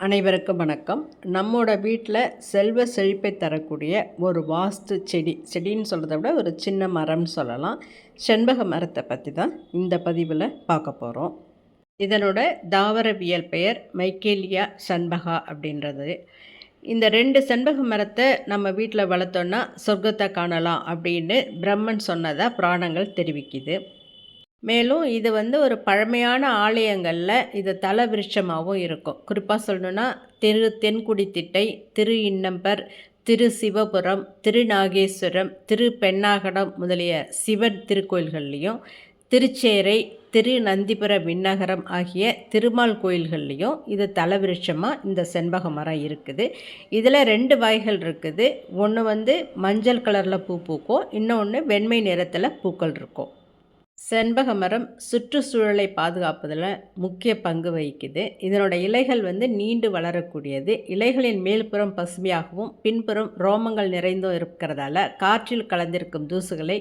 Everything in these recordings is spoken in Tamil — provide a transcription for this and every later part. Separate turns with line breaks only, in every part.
அனைவருக்கும் வணக்கம். நம்மோட வீட்டில் செல்வ செழிப்பை தரக்கூடிய ஒரு வாஸ்து செடி செடின்னு சொல்கிறத விட ஒரு சின்ன மரம்னு சொல்லலாம். செண்பக மரத்தை பற்றி தான் இந்த பதிவில் பார்க்க போகிறோம் இதனோட தாவரவியல் பெயர் மைக்கேலியா செண்பகா அப்படின்றது. இந்த ரெண்டு செண்பக மரத்தை நம்ம வீட்டில் வளர்த்தோன்னா சொர்க்கத்தை காணலாம் அப்படின்னு பிரம்மன் சொன்னதாக புராணங்கள் தெரிவிக்குது. மேலும் இது வந்து ஒரு பழமையான ஆலயங்களில் இது தல விருட்சமாகவும் இருக்கும். குறிப்பாக சொல்லணுன்னா திரு தென்குடி திட்டை திரு இன்னம்பர் திரு சிவபுரம் திருநாகேஸ்வரம் திரு பெண்ணாகடம் முதலிய சிவன் திருக்கோயில்கள்லேயும் திருச்சேரை திரு நந்திபுர விண்ணகரம் ஆகிய திருமால் கோயில்கள்லேயும் இது தலவிருட்சமாக இந்த செண்பக மரம் இருக்குது. இதில் ரெண்டு வகைகள் இருக்குது. ஒன்று வந்து மஞ்சள் கலரில் பூ பூக்கும். இன்னொன்று வெண்மை நிறத்தில் பூக்கள் இருக்கும். செண்பக மரம் சுற்றுச்சூழலை பாதுகாப்பதில் முக்கிய பங்கு வகிக்குது. இதனோட இலைகள் வந்து நீண்டு வளரக்கூடியது. இலைகளின் மேல்புறம் பசுமையாகவும் பின்புறம் ரோமங்கள் நிறைந்தும் இருக்கிறதால காற்றில் கலந்திருக்கும் தூசுகளை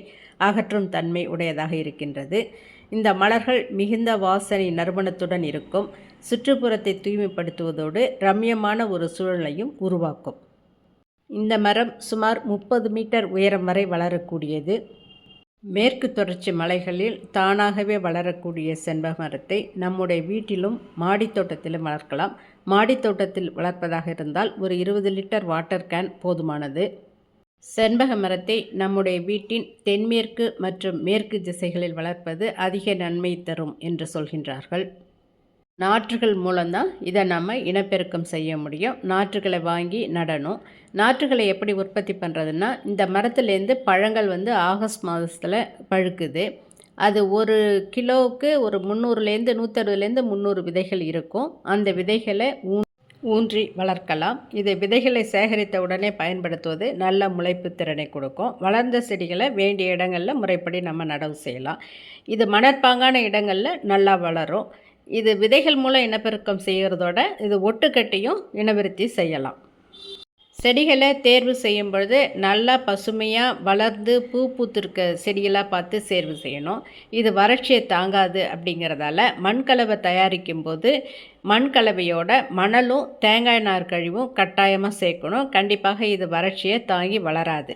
அகற்றும் தன்மை உடையதாக இருக்கின்றது. இந்த மலர்கள் மிகுந்த வாசனை நறுமணத்துடன் இருக்கும். சுற்றுப்புறத்தை தூய்மைப்படுத்துவதோடு ரம்யமான ஒரு சூழலையும் உருவாக்கும். இந்த மரம் சுமார் முப்பது மீட்டர் உயரம் வரை வளரக்கூடியது. மேற்கு தொடர்ச்சி மலைகளில் தானாகவே வளரக்கூடிய செண்பக மரத்தை நம்முடைய வீட்டிலும் மாடித்தோட்டத்திலும் வளர்க்கலாம். மாடித்தோட்டத்தில் வளர்ப்பதாக இருந்தால் ஒரு இருபது லிட்டர் வாட்டர் கேன் போதுமானது. செண்பக மரத்தை நம்முடைய வீட்டின் தென்மேற்கு மற்றும் மேற்கு திசைகளில் வளர்ப்பது அதிக நன்மை தரும் என்று சொல்கின்றார்கள். நாற்றுகள் மூலம்தான் இதை நம்ம இனப்பெருக்கம் செய்ய முடியும். நாற்றுகளை வாங்கி நடணும். நாற்றுகளை எப்படி உற்பத்தி பண்ணுறதுன்னா இந்த மரத்துலேருந்து பழங்கள் வந்து ஆகஸ்ட் மாதத்தில் பழுக்குது. அது ஒரு கிலோவுக்கு ஒரு முந்நூறுலேருந்து நூற்றறுபதுலேருந்து முந்நூறு விதைகள் இருக்கும். அந்த விதைகளை ஊ ஊன்றி வளர்க்கலாம். இதை விதைகளை சேகரித்த உடனே பயன்படுத்துவது நல்ல முளைப்பு திறனை கொடுக்கும். வளர்ந்த செடிகளை வேண்டிய இடங்களில் முறைப்படி நம்ம நடவு செய்யலாம். இது மணற்பாங்கான இடங்களில் நல்லா வளரும். இது விதைகள் மூலம் இனப்பெருக்கம் செய்கிறதோட இது ஒட்டுக்கட்டியும் இனவிருத்தி செய்யலாம். செடிகளை தேர்வு செய்யும் பொழுது நல்லா பசுமையாக வளர்ந்து பூ பூத்திருக்க செடிகளாக பார்த்து தேர்வு செய்யணும். இது வறட்சியை தாங்காது அப்படிங்கிறதால மண்கலவை தயாரிக்கும் போது மண்கலவையோட மணலும் தேங்காய் நார் கழிவும் கட்டாயமாக சேர்க்கணும். கண்டிப்பாக இது வறட்சியை தாங்கி வளராது.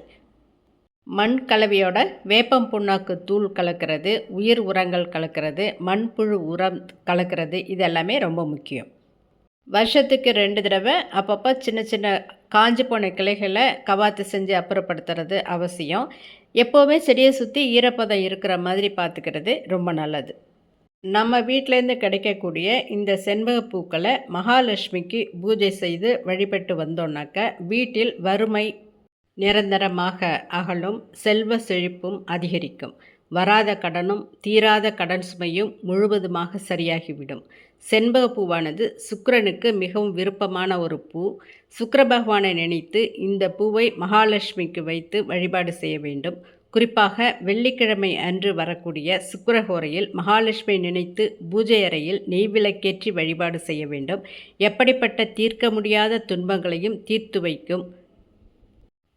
மண் கலவையோட வேப்பம் புண்ணாக்கு தூள் கலக்கிறது உயிர் உரங்கள் கலக்கிறது மண்புழு உரம் கலக்கிறது இது எல்லாமே ரொம்ப முக்கியம். வருஷத்துக்கு ரெண்டு தடவை அப்பப்போ சின்ன சின்ன காஞ்சி போன கிளைகளை கவாத்து செஞ்சு அப்புறப்படுத்துறது அவசியம். எப்போவுமே செடியை சுற்றி ஈரப்பதம் இருக்கிற மாதிரி பார்த்துக்கிறது ரொம்ப நல்லது. நம்ம வீட்டிலேருந்து கிடைக்கக்கூடிய இந்த செண்பக பூக்களை மகாலட்சுமிக்கு பூஜை செய்து வழிபட்டு வந்தோன்னாக்க வீட்டில் வறுமை நிரந்தரமாக அகலும் செல்வ செழிப்பும் அதிகரிக்கும். வராத கடனும் தீராத கடன் சுமையும் முழுவதுமாக சரியாகிவிடும். செண்பக பூவானது சுக்கரனுக்கு மிகவும் விருப்பமான ஒரு பூ. சுக்கர பகவானை நினைத்து இந்த பூவை மகாலட்சுமிக்கு வைத்து வழிபாடு செய்ய வேண்டும். குறிப்பாக வெள்ளிக்கிழமை அன்று வரக்கூடிய சுக்கரகோரையில் மகாலட்சுமி நினைத்து பூஜை அறையில் நெய்விளக்கேற்றி வழிபாடு செய்ய வேண்டும். எப்படிப்பட்ட தீர்க்க முடியாத துன்பங்களையும் தீர்த்து வைக்கும்.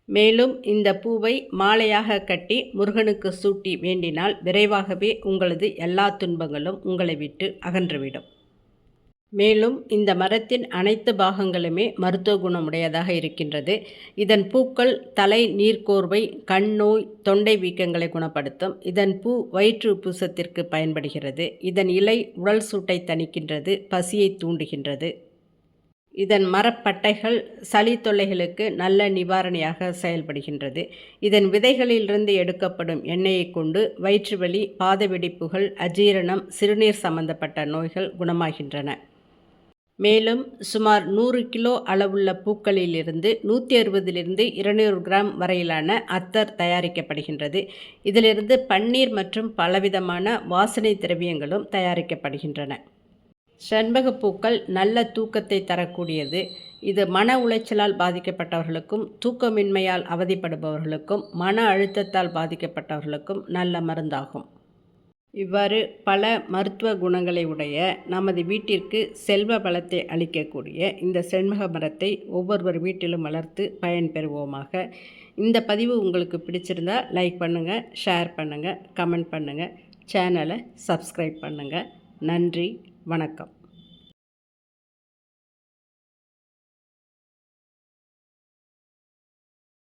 மேலும் இந்த பூவை மாலையாக கட்டி முருகனுக்கு சூட்டி வேண்டினால் விரைவாகவே உங்களது எல்லா துன்பங்களும் உங்களை விட்டு அகன்றுவிடும். மேலும் இந்த மரத்தின் அனைத்து பாகங்களுமே மருத்துவ குணமுடையதாக இருக்கின்றது. இதன் பூக்கள் தலை நீர்க்கோர்வை கண் நோய் தொண்டை வீக்கங்களை குணப்படுத்தும். இதன் பூ வயிற்று பூசத்திற்கு பயன்படுகிறது. இதன் இலை உடல் சூட்டை தணிக்கின்றது பசியை தூண்டுகின்றது. இதன் மரப்பட்டைகள் சளி தொல்லைகளுக்கு நல்ல நிவாரணியாக செயல்படுகின்றது. இதன் விதைகளிலிருந்து எடுக்கப்படும் எண்ணெயை கொண்டு வயிற்று வலி பாத வெடிப்புகள் அஜீரணம் சிறுநீர் சம்பந்தப்பட்ட நோய்கள் குணமாகின்றன. மேலும் சுமார் நூறு கிலோ அளவுள்ள பூக்களிலிருந்து நூற்றி அறுபதிலிருந்து இருநூறு கிராம் வரையிலான அத்தர் தயாரிக்கப்படுகின்றது. இதிலிருந்து பன்னீர் மற்றும் பலவிதமான வாசனை திரவியங்களும் தயாரிக்கப்படுகின்றன. செண்பகப்பூக்கள் நல்ல தூக்கத்தை தரக்கூடியது. இது மன உளைச்சலால் பாதிக்கப்பட்டவர்களுக்கும் தூக்கமின்மையால் அவதிப்படுபவர்களுக்கும் மன அழுத்தத்தால் பாதிக்கப்பட்டவர்களுக்கும் நல்ல மருந்தாகும். இவ்வாறு பல மருத்துவ குணங்களை உடைய நமது வீட்டிற்கு செல்வ பலத்தை அளிக்கக்கூடிய இந்த செண்பக மரத்தை ஒவ்வொருவர் வீட்டிலும் வளர்த்து பயன்பெறுவோமாக இந்த பதிவு உங்களுக்கு பிடிச்சிருந்தால் லைக் பண்ணுங்கள் ஷேர் பண்ணுங்கள் கமெண்ட் பண்ணுங்கள் சேனலை சப்ஸ்கிரைப் பண்ணுங்கள் நன்றி. வணக்கம்.